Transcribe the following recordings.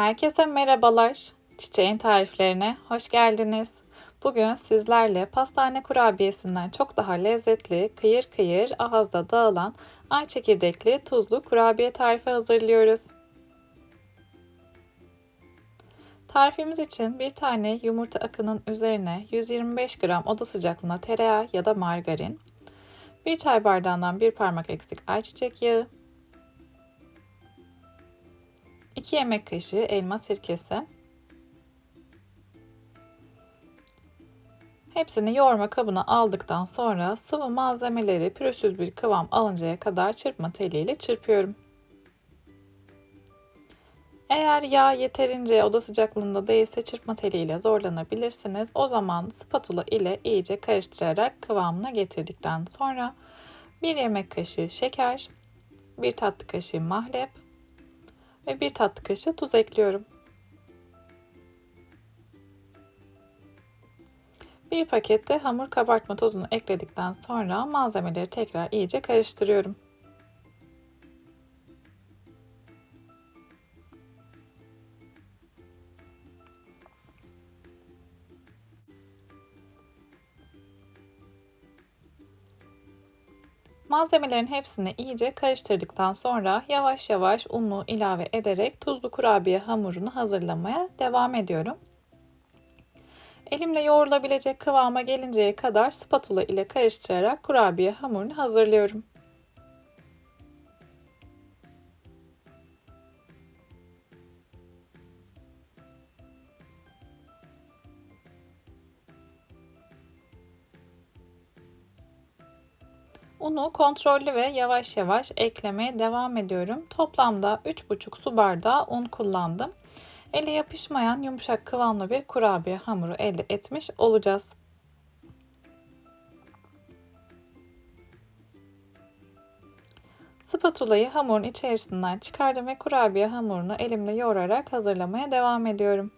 Herkese merhabalar. Çiçeğin tariflerine hoş geldiniz. Bugün sizlerle pastane kurabiyesinden çok daha lezzetli, kıyır kıyır ağızda dağılan ay çekirdekli tuzlu kurabiye tarifi hazırlıyoruz. Tarifimiz için bir tane yumurta akının üzerine 125 gram oda sıcaklığında tereyağı ya da margarin, bir çay bardağından bir parmak eksik ayçiçek yağı, 2 yemek kaşığı elma sirkesi. Hepsini yoğurma kabına aldıktan sonra sıvı malzemeleri pürüzsüz bir kıvam alıncaya kadar çırpma teliyle çırpıyorum. Eğer yağ yeterince oda sıcaklığında değilse çırpma teliyle zorlanabilirsiniz. O zaman spatula ile iyice karıştırarak kıvamına getirdikten sonra 1 yemek kaşığı şeker, 1 tatlı kaşığı mahlep, ve bir tatlı kaşığı tuz ekliyorum. Bir pakette hamur kabartma tozunu ekledikten sonra malzemeleri tekrar iyice karıştırıyorum. Malzemelerin hepsini iyice karıştırdıktan sonra yavaş yavaş unu ilave ederek tuzlu kurabiye hamurunu hazırlamaya devam ediyorum. Elimle yoğrulabilecek kıvama gelinceye kadar spatula ile karıştırarak kurabiye hamurunu hazırlıyorum. Unu kontrollü ve yavaş yavaş eklemeye devam ediyorum. Toplamda 3,5 su bardağı un kullandım. Ele yapışmayan yumuşak kıvamlı bir kurabiye hamuru elde etmiş olacağız. Spatulayı hamurun içerisinden çıkardım ve kurabiye hamurunu elimle yoğurarak hazırlamaya devam ediyorum.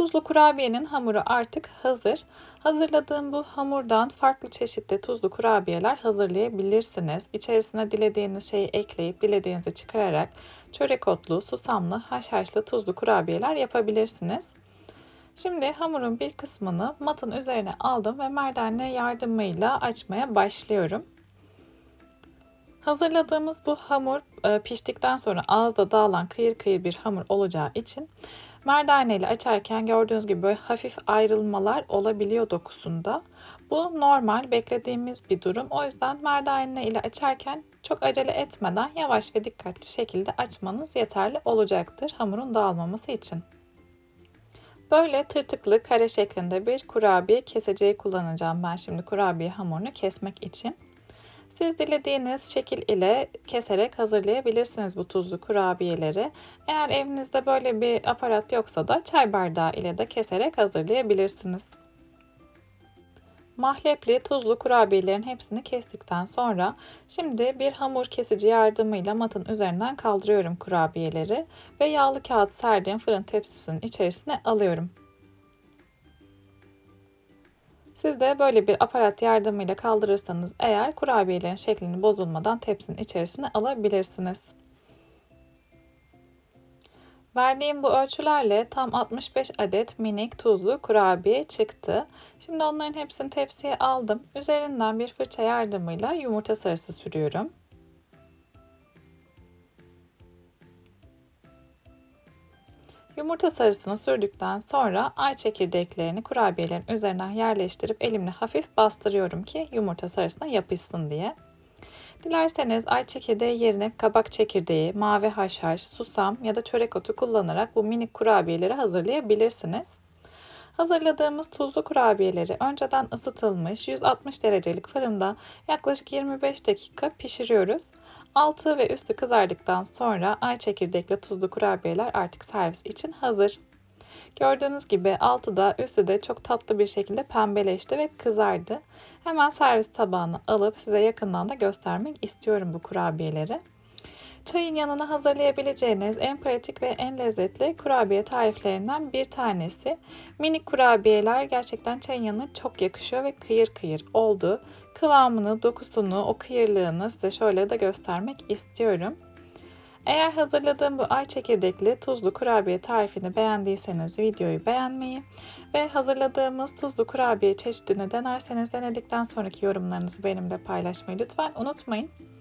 Tuzlu kurabiyenin hamuru artık hazır. Hazırladığım bu hamurdan farklı çeşitli tuzlu kurabiyeler hazırlayabilirsiniz. İçerisine dilediğiniz şeyi ekleyip dilediğinizi çıkararak çörek otlu, susamlı, haşhaşlı tuzlu kurabiyeler yapabilirsiniz. Şimdi hamurun bir kısmını matın üzerine aldım ve merdane yardımıyla açmaya başlıyorum. Hazırladığımız bu hamur e, piştikten sonra ağızda dağılan kıyır kıyır bir hamur olacağı için Merdane ile açarken gördüğünüz gibi böyle hafif ayrılmalar olabiliyor dokusunda. Bu normal beklediğimiz bir durum. O yüzden merdane ile açarken çok acele etmeden yavaş ve dikkatli şekilde açmanız yeterli olacaktır hamurun dağılmaması için. Böyle tırtıklı kare şeklinde bir kurabiye keseceği kullanacağım ben şimdi kurabiye hamurunu kesmek için. Siz dilediğiniz şekil ile keserek hazırlayabilirsiniz bu tuzlu kurabiyeleri. Eğer evinizde böyle bir aparat yoksa da çay bardağı ile de keserek hazırlayabilirsiniz. Mahlepli tuzlu kurabiyelerin hepsini kestikten sonra şimdi bir hamur kesici yardımıyla matın üzerinden kaldırıyorum kurabiyeleri ve yağlı kağıt serdiğim fırın tepsisinin içerisine alıyorum. Siz de böyle bir aparat yardımıyla kaldırırsanız eğer kurabiyelerin şeklini bozulmadan tepsinin içerisine alabilirsiniz. Verdiğim bu ölçülerle tam 65 adet minik tuzlu kurabiye çıktı. Şimdi onların hepsini tepsiye aldım. Üzerinden bir fırça yardımıyla yumurta sarısı sürüyorum. Yumurta sarısını sürdükten sonra ay çekirdeklerini kurabiyelerin üzerinden yerleştirip elimle hafif bastırıyorum ki yumurta sarısına yapışsın diye. Dilerseniz ay çekirdeği yerine kabak çekirdeği, mavi haşhaş, susam ya da çörek otu kullanarak bu minik kurabiyeleri hazırlayabilirsiniz. Hazırladığımız tuzlu kurabiyeleri önceden ısıtılmış 160 derecelik fırında yaklaşık 25 dakika pişiriyoruz. Altı ve üstü kızardıktan sonra ay çekirdekli tuzlu kurabiyeler artık servis için hazır. Gördüğünüz gibi altı da üstü de çok tatlı bir şekilde pembeleşti ve kızardı. Hemen servis tabağına alıp size yakından da göstermek istiyorum bu kurabiyeleri. Çayın yanına hazırlayabileceğiniz en pratik ve en lezzetli kurabiye tariflerinden bir tanesi. Minik kurabiyeler gerçekten çayın yanına çok yakışıyor ve kıyır kıyır oldu. Kıvamını, dokusunu, o kıyırlığını size şöyle de göstermek istiyorum. Eğer hazırladığım bu ay çekirdekli tuzlu kurabiye tarifini beğendiyseniz videoyu beğenmeyi ve hazırladığımız tuzlu kurabiye çeşidini denerseniz denedikten sonraki yorumlarınızı benimle paylaşmayı lütfen unutmayın.